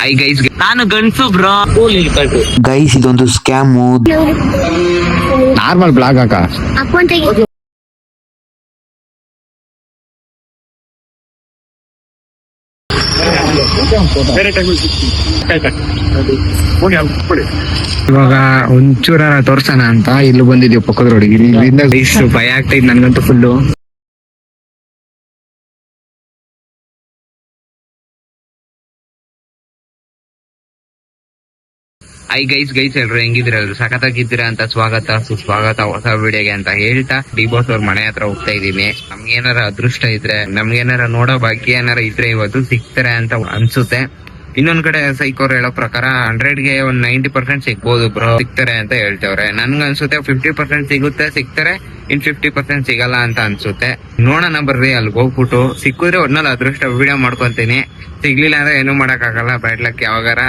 I guys ನಾನು ಗಂಡ್ಸು bro guys ಇದೊಂದು ಸ್ಕ್ಯಾಮ್ ನಾರ್ಮಲ್ ಬ್ಲಾಗ್ ಹಾಕ. ಅಕೌಂಟ್ ಇವಾಗ ಒಂಚೂರ ತೋರ್ಸೋಣ ಅಂತ. ಇಲ್ಲಿ ಬಂದಿದ್ದೀವಿ ಪಕ್ಕದ ರೋಡಿಗೆ. ಇಲ್ಲಿಂದ ಭಯ ಭಯ ಆಗ್ತೈತ್ ನನ್ಗಂತೂ ಫುಲ್ಲು ಐ ಗೈಸ್ ಗೈಸ್ ಎಲ್ರು ಹೆಂಗಿದ್ರಲ್ರು ಸಖತ್ತಾಗಿದ್ದೀರಾ ಅಂತ ಸ್ವಾಗತ, ಸುಸ್ವಾಗತ, ಹೊಸ ವಿಡಿಯೋಗೆ ಅಂತ ಹೇಳ್ತಾ ಡಿ ಬಾಸ್ ಅವ್ರ ಮನೆ ಹತ್ರ ಹೋಗ್ತಾ ಇದೀನಿ ನಮ್ಗೇನಾರ ಅದೃಷ್ಟ ಇದ್ರೆ ನಮ್ಗೇನಾರ ನೋಡೋ ಭಾಗ್ಯ ಏನಾರ ಇದ್ರೆ ಇವತ್ತು ಸಿಗ್ತಾರೆ ಅಂತ ಅನ್ಸುತ್ತೆ. ಇನ್ನೊಂದ್ ಕಡೆ ಸೈಕೋರ್ ಹೇಳೋ ಪ್ರಕಾರ ಹಂಡ್ರೆಡ್ಗೆ ಒಂದ್ ನೈಂಟಿ ಪರ್ಸೆಂಟ್ ಸಿಗ್ಬೋದು ಬ್ರೋ. ಸಿಗ್ತಾರೆ ಅಂತ ಹೇಳ್ತವ್ರೆ. ನನ್ಗ ಅನ್ಸುತ್ತೆ ಫಿಫ್ಟಿ ಪರ್ಸೆಂಟ್ ಸಿಗುತ್ತೆ, ಸಿಗ್ತಾರೆ, ಇನ್ ಫಿಫ್ಟಿ ಪರ್ಸೆಂಟ್ ಸಿಗಲ್ಲ ಅಂತ ಅನ್ಸುತ್ತೆ. ನೋಡೋಣ ಬರ್ರಿ ಅಲ್ಲಿ ಹೋಗ್ಬಿಟ್ಟು. ಸಿಕ್ಕಿದ್ರೆ ಒಟ್ನಲ್ಲಿ ಅದೃಷ್ಟ ವಿಡಿಯೋ ಮಾಡ್ಕೊಂತೀನಿ. ಸಿಗ್ಲಿಲ್ಲ ಅಂದ್ರೆ ಏನು ಮಾಡಕ್ ಆಗಲ್ಲ ಬ್ಯಾಡ್ ಲಕ್ ಯಾವಾಗಾರ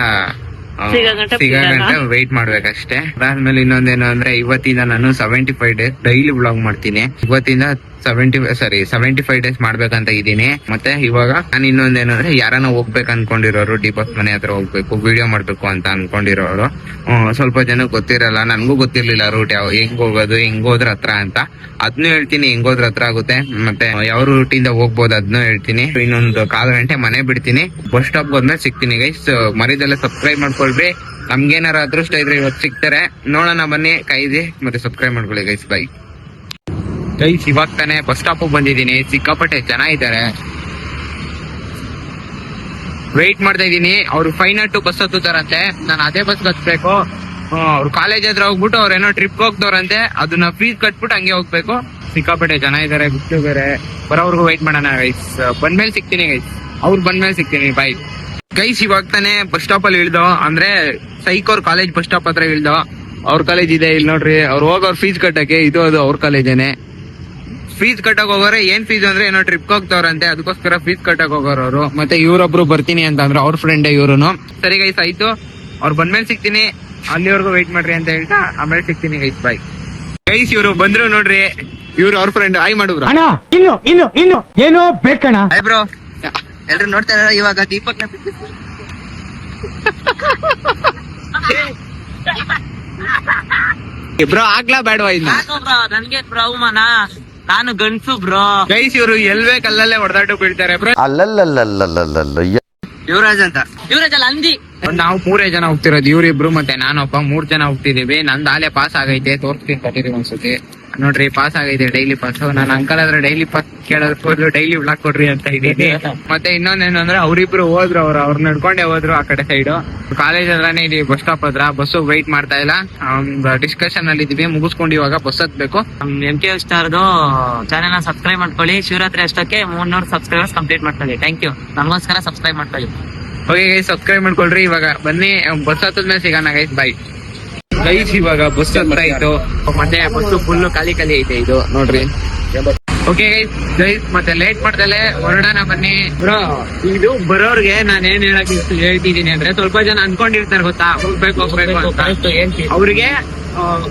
ಸಿಗಗಂಟ ವೆಯ್ಟ್ ಮಾಡ್ಬೇಕಷ್ಟೇ. ಅದಾದ್ಮೇಲೆ ಇನ್ನೊಂದೇನು ಅಂದ್ರೆ ಇವತ್ತಿಂದ ನಾನು seventy five days daily vlog ಮಾಡ್ತೀನಿ. ಇವತ್ತಿಂದ seventy sorry seventy five days ಮಾಡ್ಬೇಕಂತ ಇದೀನಿ ಮತ್ತೆ ಇವಾಗ ನಾನು ಇನ್ನೊಂದ್ ಏನಂದ್ರೆ ಯಾರನ್ನ ಹೋಗ್ಬೇಕು ಅನ್ಕೊಂಡಿರೋರು ಡಿ ಬಾಸ್ ಮನೆ ಹತ್ರ ಹೋಗ್ಬೇಕು ವಿಡಿಯೋ ಮಾಡ್ಬೇಕು ಅಂತ ಅನ್ಕೊಂಡಿರೋರು. ಸ್ವಲ್ಪ ಜನ ಗೊತ್ತಿರಲ್ಲ, ನನ್ಗೂ ಗೊತ್ತಿರ್ಲಿಲ್ಲ ರೂಟ್ ಯಾವ ಹೆಂಗ್ ಹೋಗೋದು, ಹೆಂಗ್ ಹೋದ್ರ ಹತ್ರ ಅಂತ. ಅದ್ನು ಹೇಳ್ತೀನಿ, ಹೆಂಗ್ ಹೋದ್ರ ಹತ್ರ ಆಗುತ್ತೆ. ಮತ್ತೆ ಯಾವ ರೂಟ್ ಇಂದ ಹೋಗ್ಬೋದು ಅದ್ನು ಹೇಳ್ತೀನಿ. ಇನ್ನೊಂದು ಕಾಲ್ ಗಂಟೆ ಮನೆ ಬಿಡ್ತೀನಿ. ಬಸ್ ಸ್ಟಾಪ್ ಹೋದ್ಮೇಲೆ ಸಿಗ್ತೀನಿ ಗೈಸ್ ಮರಿದೆಲ್ಲ ಸಬ್ಸ್ಕ್ರೈಬ್ ಮಾಡ್ಕೊಳ್ರಿ. ನಮ್ಗೇನಾರ ಅದೃಷ್ಟ ಇದ್ರೆ ಇವತ್ತು ಸಿಗ್ತಾರೆ. ನೋಡೋಣ ಬನ್ನಿ ಕೈದಿ ಮತ್ತೆ ಸಬ್ಸ್ಕ್ರೈಬ್ ಮಾಡ್ಕೊಳ್ಳಿ ಗೈಸ್ ಬೈ ಗೈಸ್ ಇವಾಗ ತಾನೆ ಬಸ್ ಸ್ಟಾಪ್ ಬಂದಿದ್ದೀನಿ, ಸಿಕ್ಕಾಪಟ್ಟೆ ಜನ ಇದ್ದಾರೆ ವೆಯ್ಟ್ ಮಾಡ್ತಾ ಇದ್ದೀನಿ, ಅವ್ರು ಫೈನಲ್ ಟು ಬಸ್ ಹತ್ತುತ್ತಾರಂತೆ. ನಾನು ಅದೇ ಬಸ್ ಹತ್ಬೇಕು. ಅವ್ರು ಕಾಲೇಜ್ ಹತ್ರ ಹೋಗ್ಬಿಟ್ಟು ಅವ್ರೇನೋ ಟ್ರಿಪ್ ಹೋಗ್ತವ್ರಂತೆ ಅದನ್ನ ಫೀಸ್ ಕಟ್ಬಿಟ್ಟು ಹಂಗೆ ಹೋಗ್ಬೇಕು. ಸಿಕ್ಕಾಪಟ್ಟೆ ಜನ ಇದ್ದಾರೆ ಬಿಟ್ಟು ಬೇರೆ ಬರೋವ್ರಿಗೂ ವೆಯ್ಟ್ ಮಾಡೋಣ ಗೈಸ್ ಬಂದ್ಮೇಲೆ ಸಿಗ್ತೀನಿ ಗೈಸ್ ಅವ್ರು ಬಂದ್ಮೇಲೆ ಸಿಗ್ತೀನಿ ಬಾಯ್ ಗೈಸ್ ಇವಾಗ ತಾನೆ ಬಸ್ ಸ್ಟಾಪ್ ಅಲ್ಲಿ ಇಳ್ದೋ, ಅಂದ್ರೆ ಸೈಕೋರ್ ಕಾಲೇಜ್ ಬಸ್ ಸ್ಟಾಪ್ ಹತ್ರ ಇಳ್ದೋ, ಅವ್ರ ಕಾಲೇಜ್ ಇದೆ, ಇಲ್ಲಿ ನೋಡ್ರಿ. ಅವ್ರು ಹೋಗೋರ್ ಫೀಸ್ ಕಟ್ಟಕ್ಕೆ, ಇದು ಅದು ಅವ್ರ ಕಾಲೇಜೇನೆ ಫೀಸ್ ಕಟ್ಟಕ್ ಹೋಗೋರೆ ಏನ್ ಫೀಸ್ ಅಂದ್ರೆ ಏನೋ ಟ್ರಿಪ್ ಹೋಗ್ತವ್ರಂತೆ ಅದಕ್ಕೋಸ್ಕರ ಫೀಸ್ ಕಟ್ಟಕ್ ಹೋಗೋರು ಅವರು. ಮತ್ತೆ ಇವ್ರೊಬ್ರು ಬರ್ತೀನಿ ಅಂತ ಅಂದ್ರೆ ಅವ್ರ ಫ್ರೆಂಡ್ ಇವ್ರು ಸರಿ ಗೈಸ್ ಆಯ್ತು. ಅವ್ರು ಬಂದ್ಮೇಲೆ ಸಿಗ್ತೀನಿ. ಅಲ್ಲಿವರೆಗೂ ವೆಯ್ಟ್ ಮಾಡ್ರಿ ಅಂತ ಹೇಳ್ತಾ ಆಮೇಲೆ ಸಿಗ್ತೀನಿ ಗೈಸ್ ಬಾಯ್ ಗೈಸ್ ಇವ್ರು ಬಂದ್ರು ನೋಡ್ರಿ. ಇವ್ರು ಅವ್ರ ಫ್ರೆಂಡ್ ಆಯ್ ಮಾಡಿದ್ರು ಅಣ್ಣ ಇನ್ನು ಇನ್ನು ಇನ್ನು ಏನೋ ಬೇಕಣ್ಣ. ಐಬ್ರೋ ಬ್ರೋ ಎಲ್ರು ನೋಡ್ತಾ ಇದಾರ? ಇವಾಗ ದೀಪಕ್ ಬ್ರೋ ಆಗ್ಲಾ ಬೇಡವಾ ಇನ್ನ? ನನ್ಗೆ ಬ್ರೋ ಅವಮಾನ? ನಾನು ಗಂಡ್ಸು ಬ್ರೋ. ಗೈಸ್ ಇವರು ಎಲ್ವೇ ಕಲ್ಲಲ್ಲೇ ಅಲ್ಲಲ್ಲೇ ಹೊಡೆದಾಟ ಬೀಳ್ತಾರೆ. ಬ್ರೋ ಅಲ್ಲಲ್ಲಲ್ಲಲ್ಲಲ್ಲಲ್ಲ ಯುವರಾಜ್ ಅಂತ. ಇವ್ರಜಲ್ಲ ಅಂದಿ. ನಾವು ಮೂರೇ ಜನ ಹೋಗ್ತಿರೋದು ಇವ್ರಿಬ್ರು ಮತ್ತೆ ನಾನೊಬ್ಬ ಮೂರ್ ಜನ ಹೋಗ್ತಿದೀವಿ ನಂದ್ ಆಲೆ ಪಾಸ್ ಆಗೈತೆ ತೋರ್ಸ್ತೀನಿ ಕಟ್ಟಿದೀವಿ ಒಂದ್ಸತಿ. ನೋಡ್ರಿ ಪಾಸ್ ಆಗೈತೆ ಡೈಲಿ ಪಾಸ್ ನಾನು ಅಂಕಲ್ ಆದ್ರೆ ಡೈಲಿ ಪಾಸ್ ಕೇಳೋದು ಡೈಲಿ ಬ್ಲಾಕ್ ಕೊಡ್ರಿ ಅಂತ ಇದೀನಿ ಮತ್ತೆ ಇನ್ನೊಂದೇನಂದ್ರೆ ಅವ್ರಿಬ್ರು ಹೋದ್ರು ಅವ್ರು ಅವ್ರ ನಡ್ಕೊಂಡೆ ಹೋದ್ರು ಆ ಕಡೆ ಸೈಡ್ ಕಾಲೇಜ್ ಹತ್ರನೇ ಇಲ್ಲಿ ಬಸ್ ಸ್ಟಾಪ್ ಹತ್ರ. ಬಸ್ ವೈಟ್ ಮಾಡ್ತಾ ಇಲ್ಲ. ಡಿಸ್ಕಷನ್ ಅಲ್ಲಿ ಇದೀವಿ ಮುಗಿಸ್ಕೊಂಡು ಇವಾಗ ಬಸ್ ಹತ್ಬೇಕು. ಎಂ ಕೆ ಸ್ಟಾರ್ದು ಚಾನೆಲ್ ಸಬ್ಸ್ಕ್ರೈಬ್ ಮಾಡ್ಕೊಳ್ಳಿ. ಶಿವರಾತ್ರಿ ಅಷ್ಟಕ್ಕೆ ಮೂರ್ನೂರು ಸಬ್ಸ್ಕ್ರೈಬರ್ಸ್ ಕಂಪ್ಲೀಟ್ ಮಾಡ್ಕೊಳ್ಳಿ. ಥ್ಯಾಂಕ್ ಯು ನಮಗೋಸ್ಕರ ಸಬ್ಸ್ಕ್ರೈಬ್ ಮಾಡ್ಕೊಳ್ಳಿ. ಓಕೆ ಗೈಸ್ ಸಬ್ಸ್ಕ್ರೈಬ್ ಮಾಡ್ಕೊಳ್ರಿ. ಇವಾಗ ಬನ್ನಿ ಬಸ್ ಹತ್ತದ್ಮೇಲೆ ಸಿಗೋಣ ಗೈಸ್ ಬೈ ಗೈಸ್ ಇವಾಗ ಬಸ್ ಅಂತ ಇತ್ತು. ಮತ್ತೆ ಬಸ್ ಫುಲ್ ಖಾಲಿ ಖಾಲಿ ಐತೆ ಇದು ನೋಡ್ರಿ. ಓಕೆ ಗೈಸ್ ಗೈಸ್ ಮತ್ತೆ ಲೇಟ್ ಮಾಡ್ದಲೆ ಹೊರಡೋಣ ಬನ್ನಿ. ಬ್ರೋ ಇದು ಬರೋರ್ಗೆ ನಾನು ಏನ್ ಹೇಳಕ್ ಹೇಳ್ತಿದ್ದೀನಿ ಹೇಳ್ತಿದೀನಿ ಅಂದ್ರೆ ಸ್ವಲ್ಪ ಜನ ಅನ್ಕೊಂಡಿರ್ತಾರೆ ಗೊತ್ತಾ? ಹೋಗ್ಬೇಕು ಹೋಗ್ಬೇಕು ಅಂತ. ಅವ್ರಿಗೆ